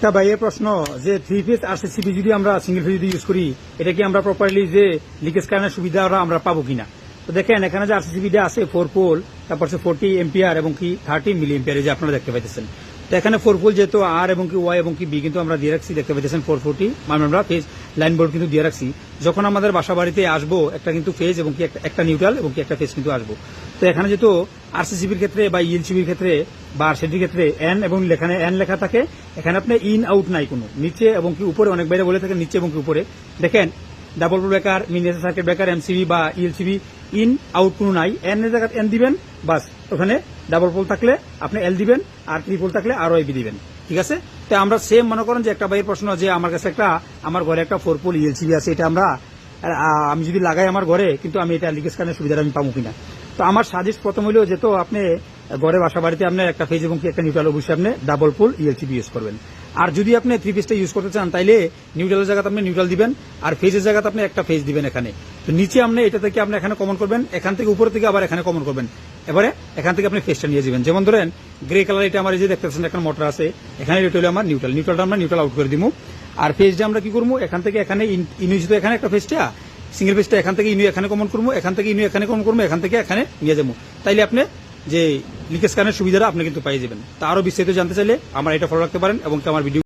একটা বাইয়ের প্রশ্ন যে থ্রি ফেজ আর সিপি যদি আমরা সিঙ্গেল ফেজ যদি ইউজ করি, এটা কি আমরা প্রপারলি যে লিকেজ কারণের সুবিধা আমরা পাবো কিনা? তো দেখেন, এখানে যে আরসিসিবিটা আছে ফোর পোল তারপর ফোরটি এম্পিয়ার এবং কি থার্টি মিলি এম্পিয়ার যে আপনারা দেখতে পাইতেছেন। তো এখানে ফোর ফুল যেহেতু আর এবং কি ওয়াই এবং কি বি কিন্তু আমরা দিয়ে রাখছি, দেখতে পাইতেছেন ফোর ফোরটি মানে আমরা ফেজ লাইন বোর্ড কিন্তু দিয়ে রাখছি। যখন আমাদের বাসা বাড়িতে আসব, একটা কিন্তু ফেজ এবং কি একটা- নিউট্রাল এবং কি একটা ফেজ কিন্তু আসব। তো এখানে যেহেতু আরসিসিবির ক্ষেত্রে বা ইএলসিবির ক্ষেত্রে বা আরসিটির ক্ষেত্রে এন এবং এখানে এন লেখা থাকে, এখানে আপনি ইন আউট নাই কোনো। নিচে এবং কি উপরে, অনেক বাইরে বলে থাকে, নিচে এবং কি উপরে। দেখেন double breaker miniature circuit breaker MCB বা ইএলসিবি ইন আউট কোনো নাই। এন এর জায়গায় এন দিবেন, বাস। ওখানে ডাবল পোল থাকলে আপনি এল দিবেন, আর ট্রিপল থাকলে আরও এবি দিবেন। ঠিক আছে? তো আমরা সেম মনে করেন যে একটা বাইরের প্রশ্ন যে আমার কাছে একটা, আমার ঘরে একটা ফোর পোল ইএলসিবি আছে, এটা আমরা আমি যদি লাগাই আমার ঘরে, কিন্তু আমি এটা লিকেজ কারণে সুবিধাটা আমি পাবো কিনা? তো আমার সাজেস্ট প্রথম হলেও যেহেতু আপনি ঘরে বাসা বাড়িতে আপনি একটা ফেজ এবং একটা নিউট্রাল অবশ্যই আপনি ডাবল পোল ইএলসিবি ইউজ করবেন। আর যদি আপনি থ্রি ফেজটা ইউজ করতে চান, তাইলে নিউট্রালের জায়গাতে আপনি নিউট্রাল দিবেন, আর ফেজের জায়গাতে আপনি একটা ফেজ দিবেন এখানে। তো নিচে আপনি এটা থেকে আপনি এখানে কমন করবেন, এখান থেকে উপরে থেকে আবার এখানে কমন করবেন। এবারে এখান থেকে আপনি ফেজটা নিয়ে যাবেন। যেমন ধরেন গ্রে কালার এটা আমার এই যে দেখতে পাচ্ছেন এখানে মোটর আছে, এখানে এটা হলো আমার নিউট্রাল নিউট্রালটা আমরা নিউট্রাল আউট করে দিব আর ফেজটা আমরা কি করব? এখান থেকে এখানে ইনুজ তো এখানে একটা ফেজটা সিঙ্গেল পেজটা এখান থেকে ইনু এখানে কমন করব, এখান থেকে ইনু এখানে কমন করব, এখান থেকে এখানে নিয়ে যাব। তাইলে আপনি যে লিকেজ কানের সুবিধাটা আপনি কিন্তু পাই যাবেন। তারও বিস্তারিত জানতে চাইলে আমার এটা ফলো রাখতে পারেন এবং আমার ভিডিও